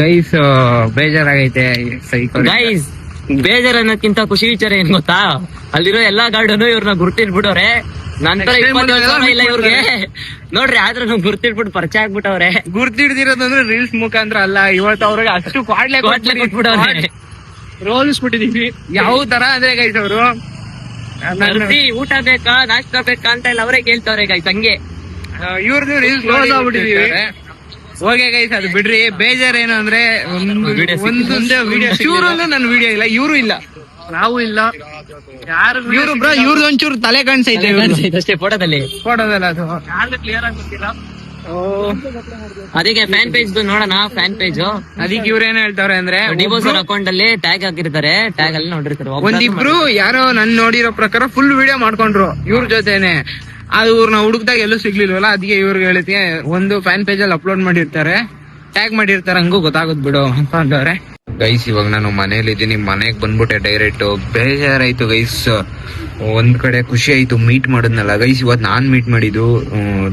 ಗೈಸ್ ಬೇಜಾರಾಗೈತೆ ಗೈಸ್ ಬೇಜಾರ್ ಅನ್ನೋದ್ಕಿಂತ ಖುಷಿ ವಿಚಾರ ಏನ್ ಗೊತ್ತಾ? ಅಲ್ಲಿರೋ ಎಲ್ಲಾ ಗಾರ್ಡನು ಇವ್ರನ್ನ ಗುರ್ತಿಟ್ಬಿಟ್ಟವ್ರೆ ನಂತರ ಇಲ್ಲ ಇವ್ರಿಗೆ. ನೋಡ್ರಿ ಆದ್ರೂ ಗುರ್ತಿಟ್ಬಿಟ್ಟು ಪರಿಚಯ ಆಗ್ಬಿಟ್ಟವ್ರೆ. ಗುರ್ತಿಡ್ದಿರೋದಂದ್ರೆ ರೀಲ್ಸ್ ಮುಖಾಂತರ ಅಲ್ಲ ಇವತ್ತು ಅವ್ರಿಗೆ ಅಷ್ಟು ಕ್ವಾಡ್ಲೆ ಕೊಟ್ಬಿಟ್ಟವ್ರೆ ರೋಲ್ಸ್ ಬಿಟ್ಟಿದೀವಿ ಯಾವ ತರ ಅಂದ್ರೆ ಗೈಸ್ ಅವರು? ಊಟ ಬೇಕಾ ನಾಷ್ಟ ಬೇಕಾ ಅಂತ ಇಲ್ಲ ಅವರೇ ಕೇಳ್ತಾವ್ರೆ ಗೈಸ್ ಹಂಗೆ. ಇವ್ರದ್ದು ರೀಲ್ಸ್ ಕ್ಲೋಸ್ ಆಗ್ಬಿಟ್ಟಿದೀವಿ ಓಕೆ ಗೈಸ್ ಅದು ಬಿಡ್ರಿ. ಬೇಜಾರ್ ಏನು ಅಂದ್ರೆ ಒಂದೊಂದೇ ವಿಡಿಯೋ ಸಿಕ್ಕಿದೆ. ಒಂದು ವಿಡಿಯೋ ಇವ್ರು ನನ್ನ ವಿಡಿಯೋ ಇಲ್ಲ ಇವರು ಇಲ್ಲ. ನಾವು ಇಲ್ಲ. ಯಾರು ಇವರು ಬ್ರೋ ಇವ್ರದ್ದು ಒಂಚೂರು ತಲೆ ಕಾಣಿಸೈತೆ ಅಷ್ಟೇ ಫೋಟೋದಲ್ಲಿ. ಫೋಟೋದಲ್ಲ ಅದು. ಅದಕ್ಕೆ ಫ್ಯಾನ್ ಪೇಜ್ ನೋಡೋಣ ಫ್ಯಾನ್ ಪೇಜ್ ಅದಕ್ಕೆ ಇವ್ರು ಏನ್ ಹೇಳ್ತಾವ್ರೆ ಅಂದ್ರೆ ಡಿವೋರ್ಸ್ ಅಕೌಂಟ್ ಅಲ್ಲಿ ಟ್ಯಾಗ್ ಹಾಕಿರ್ತಾರೆ. ಟ್ಯಾಗ್ ಅಲ್ಲಿ ನೋಡಿರ್ತಾರೆ. ಒಂದಿಬ್ರು ಯಾರೋ ನನ್ ನೋಡಿರೋ ಪ್ರಕಾರ ಫುಲ್ ವಿಡಿಯೋ ಮಾಡ್ಕೊಂಡ್ರು ಇವ್ರ ಜೊತೆನೆ. ಅದು ಇವ್ರನ್ನ ಹುಡುಕ್ದಾಗ ಎಲ್ಲೂ ಸಿಗ್ಲಿಲ್ವಲ್ಲ? ಅದಕ್ಕೆ ಇವ್ರಿಗೆ ಹೇಳ್ತೀನಿ ಒಂದು ಫ್ಯಾನ್ ಪೇಜ್ ಅಲ್ಲಿ ಅಪ್ಲೋಡ್ ಮಾಡಿರ್ತಾರೆ. ಟ್ಯಾಗ್ ಮಾಡಿರ್ತಾರೆ ಹಂಗೂ ಗೊತ್ತಾಗುದ್ ಬಿಡು ಅಂತ ಅಂದವ್ರೆ. ಗೈಸ್ ಇವಾಗ ನಾನು ಮನೇಲಿ ಇದ್ದೀನಿ ಮನೆಗ್ ಬಂದ್ಬಿಟ್ಟೆ ಡೈರೆಕ್ಟ್ ಬೇಜಾರಾಯ್ತು ಗೈಸ್ ಒಂದ್ ಕಡೆ ಖುಷಿ ಆಯ್ತು ಮೀಟ್ ಮಾಡಿದ್ನಲ್ಲ. ಗೈಸ್ ಇವತ್ ನಾನ್ ಮೀಟ್ ಮಾಡಿದ್ದು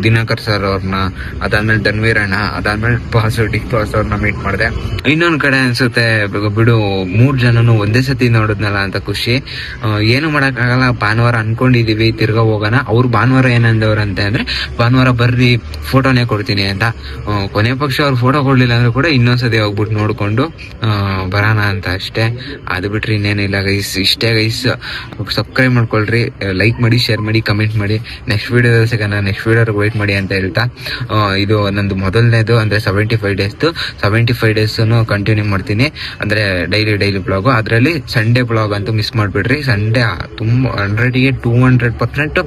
ದಿನಕರ್ ಸರ್ ಅವ್ರನ್ನ ಅದಾದ್ಮೇಲೆ ಧನ್ವೀರ್ ಅಣ್ಣ, ಅದಾದ್ಮೇಲೆ ಪಾಸ್ ಡಿ ಪಾಸ್ ಅವ್ರನ್ನ ಮೀಟ್ ಮಾಡಿದೆ. ಇನ್ನೊಂದ್ ಕಡೆ ಅನ್ಸುತ್ತೆ, ಬಿಡು ಮೂರ್ ಜನನು ಒಂದೇ ಸತಿ ನೋಡಿದ್ನಲ್ಲ ಅಂತ ಖುಷಿ. ಏನು ಮಾಡಕ್ಕಾಗಲ್ಲ, ಭಾನುವಾರ ಅನ್ಕೊಂಡಿದೀವಿ, ತಿರ್ಗಾ ಹೋಗೋಣ. ಅವ್ರು ಭಾನುವಾರ ಏನಂದವ್ರಂತೆ ಅಂದ್ರೆ, ಭಾನುವಾರ ಬರ್ರಿ ಫೋಟೋನೇ ಕೊಡ್ತೀನಿ ಅಂತ. ಕೊನೆ ಪಕ್ಷ ಅವ್ರು ಫೋಟೋ ಕೊಡ್ಲಿಲ್ಲ ಅಂದ್ರೆ ಕೂಡ ಇನ್ನೊಂದ್ಸತಿ ಹೋಗ್ಬಿಟ್ಟು ನೋಡ್ಕೊಂಡು ಬರೋಣ ಅಂತ ಅಷ್ಟೇ. ಅದು ಬಿಟ್ರೆ ಇನ್ನೇನಿಲ್ಲ ಗೈಸ್ ಇಷ್ಟೇ ಗೈಸ್ ಸಬ್ಸ್ಕ್ರೈಬ್ ಮಾಡ್ಕೊಳ್ರಿ ಲೈಕ್ ಮಾಡಿ ಶೇರ್ ಮಾಡಿ ಕಮೆಂಟ್ ಮಾಡಿ ನೆಕ್ಸ್ಟ್ ವಿಡಿಯೋ ಸಿಗೋಣ ನೆಕ್ಸ್ಟ್ ವಿಡಿಯೋರ್ಗೆ ವೆಯ್ಟ್ ಮಾಡಿ ಅಂತ ಹೇಳ್ತಾ ಇದು ನಂದು ಮೊದಲನೇದು, ಅಂದ್ರೆ ಸೆವೆಂಟಿ ಫೈವ್ ಡೇಸ್ದು ಸೆವೆಂಟಿ ಫೈವ್ ಡೇಸ್ ಕಂಟಿನ್ಯೂ ಮಾಡ್ತೀನಿ, ಅಂದ್ರೆ ಡೈಲಿ ಡೈಲಿ ಬ್ಲಾಗು ಅದರಲ್ಲಿ ಸಂಡೇ ಬ್ಲಾಗ್ ಅಂತೂ ಮಿಸ್ ಮಾಡಿಬಿಡ್ರಿ ಸಂಡೇ ತುಂಬ ಹಂಡ್ರೆಡ್ಗೆ ಟೂ ಹಂಡ್ರೆಡ್ ಪರ್ಸೆಂಟ್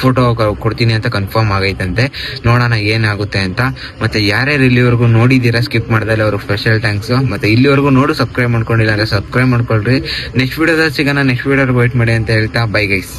ಫೋಟೋ ಕೊಡ್ತೀನಿ ಅಂತ ಕನ್ಫರ್ಮ್ ಆಗೈತಂತೆ. ನೋಡೋಣ ಏನಾಗುತ್ತೆ ಅಂತ. ಮತ್ತೆ ಯಾರ್ಯಾರು ಇಲ್ಲಿವರೆಗೂ ನೋಡಿದ್ದೀರಾ ಸ್ಕಿಪ್ ಮಾಡ್ದಲ್ಲ ಅವ್ರಿಗೆ ಸ್ಪೆಷಲ್ ಥ್ಯಾಂಕ್ಸ್ ಮತ್ತೆ ಇಲ್ಲಿವರೆಗೂ ನೋಡು ಸಬ್ಸ್ಕ್ರೈಬ್ ಮಾಡ್ಕೊಂಡಿಲ್ಲ ಅಂದ್ರೆ ಸಬ್ಸ್ಕ್ರೈಬ್ ಮಾಡ್ಕೊಳ್ರಿ. ನೆಕ್ಸ್ಟ್ ವಿಡಿಯೋದಲ್ಲಿ ಸಿಗೋಣ ನೆಕ್ಸ್ಟ್ ವಿಡಿಯೋರ್ಗೆ ವೆಯ್ಟ್ ಮಾಡಿ ಅಂತ ಹೇಳ್ತಾ ಬೈ ಗೈಸ್